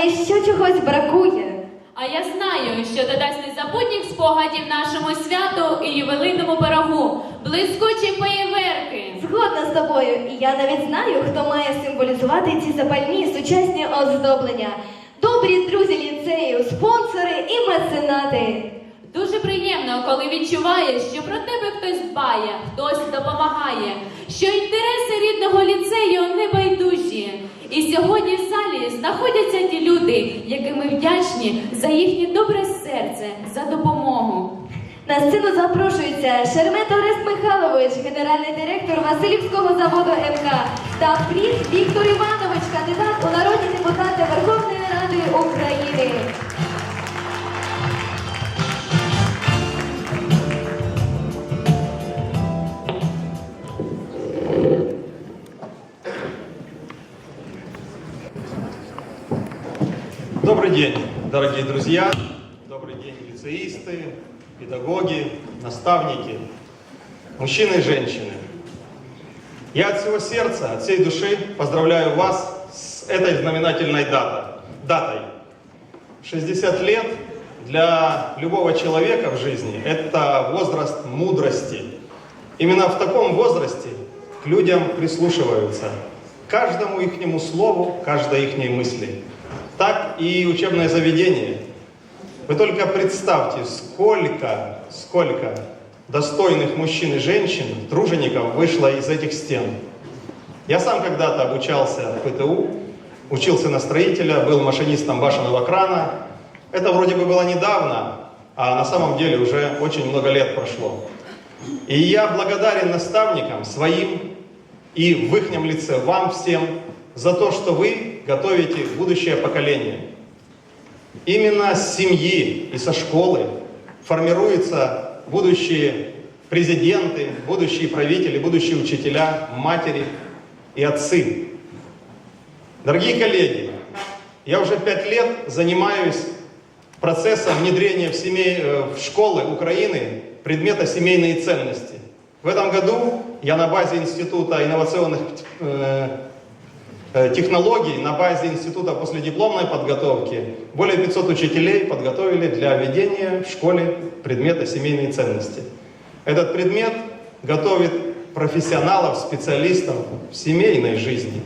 але що чогось бракує. А я знаю, що додасть незабутніх спогадів нашому святу і ювелинному пирогу, блискучі феєверки. Згодна з тобою, і я навіть знаю, хто має символізувати ці запальні сучасні оздоблення. Добрі друзі ліцею, спонсори і меценати. Дуже приємно, коли відчуваєш, що про тебе хтось дбає, хтось допомагає, що інтереси рідного ліцею не байдужі. І сьогодні в залі знаходяться ті люди, яким ми вдячні за їхнє добре серце, за допомогу. На сцену запрошується Шермет Орест Михайлович, генеральний директор Васильівського заводу МК та Фріс Віктор Іванович, Добрый день, дорогие друзья, добрый день, лицеисты, педагоги, наставники, мужчины и женщины. Я от всего сердца, от всей души поздравляю вас с этой знаменательной дата- датой. 60 лет для любого человека в жизни – это возраст мудрости. Именно в таком возрасте к людям прислушиваются, каждому ихнему слову, каждой ихней мысли. И учебное заведение. Вы только представьте, сколько, сколько достойных мужчин и женщин, тружеников вышло из этих стен. Я сам когда-то обучался в ПТУ, учился на строителя, был машинистом башенного крана. Это вроде бы было недавно, а на самом деле уже очень много лет прошло. И я благодарен наставникам своим и в их лице вам всем за то, что вы готовите будущее поколение. Именно с семьи и со школы формируются будущие президенты, будущие правители, будущие учителя, матери и отцы. Дорогие коллеги, я уже пять лет занимаюсь процессом внедрения в, семей, э, в школы Украины предмета семейные ценности. В этом году я на базе Института инновационных э, технологий, на базе Института последипломной подготовки более 500 учителей подготовили для введения в школе предмета семейные ценности. Этот предмет готовит профессионалов, специалистов в семейной жизни.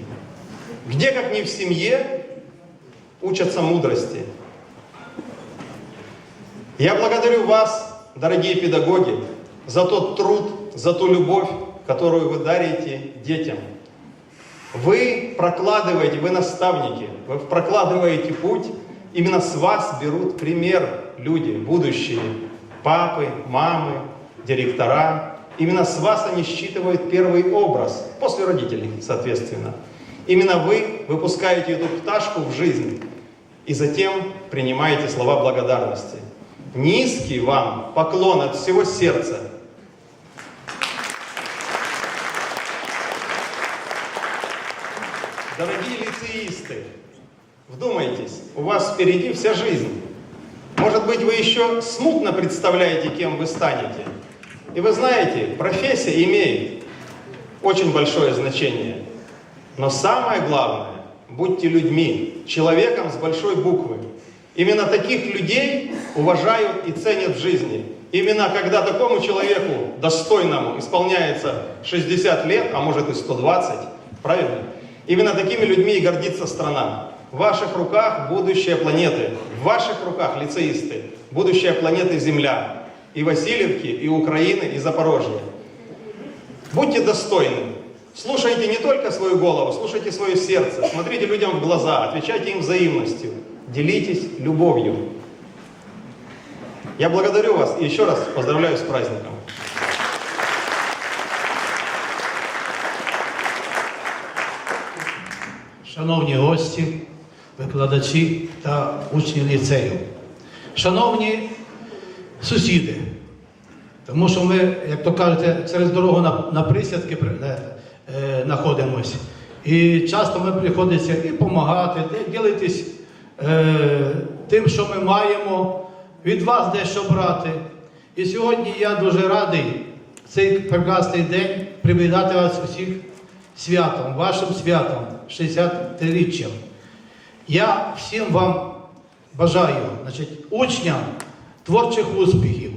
Где, как не в семье, учатся мудрости. Я благодарю вас, дорогие педагоги, за тот труд, за ту любовь, которую вы дарите детям. Вы прокладываете, вы наставники, вы прокладываете путь, именно с вас берут пример люди, будущие папы, мамы, директора. Именно с вас они считывают первый образ, после родителей, соответственно. Именно вы выпускаете эту пташку в жизнь и затем принимаете слова благодарности. Низкий вам поклон от всего сердца. Дорогие лицеисты, вдумайтесь, у вас впереди вся жизнь. Может быть, вы еще смутно представляете, кем вы станете. И вы знаете, профессия имеет очень большое значение. Но самое главное, будьте людьми, человеком с большой буквы. Именно таких людей уважают и ценят в жизни. Именно когда такому человеку, достойному, исполняется 60 лет, а может и 120, правильно? Именно такими людьми и гордится страна. В ваших руках будущее планеты, в ваших руках, лицеисты, будущее планеты Земля. И Васильевки, и Украины, и Запорожья. Будьте достойны. Слушайте не только свою голову, слушайте свое сердце. Смотрите людям в глаза, отвечайте им взаимностью. Делитесь любовью. Я благодарю вас и еще раз поздравляю с праздником. Шановні гості, викладачі та учні ліцею, шановні сусіди, тому що ми, як то кажете, через дорогу на, на присядки при- е. І часто ми приходиться і допомагати, ділитись е, тим, що ми маємо, від вас дещо брати. І сьогодні я дуже радий цей прекрасний день привітати вас усіх святом, вашим святом, 60-річчям. Я всім вам бажаю, значить, учням творчих успіхів,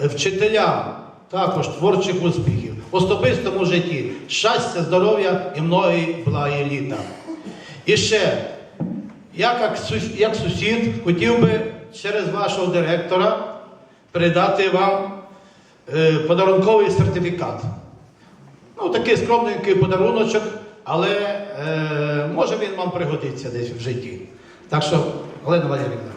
е, вчителям також творчих успіхів, в особистому житті, щастя, здоров'я і многі благі літа. І ще, я як, сусід хотів би через вашого директора передати вам е, подарунковий сертифікат. Ну, такий скромненький подаруночок, але е, може він вам пригодиться десь в житті. Так що, Олена Валерівна,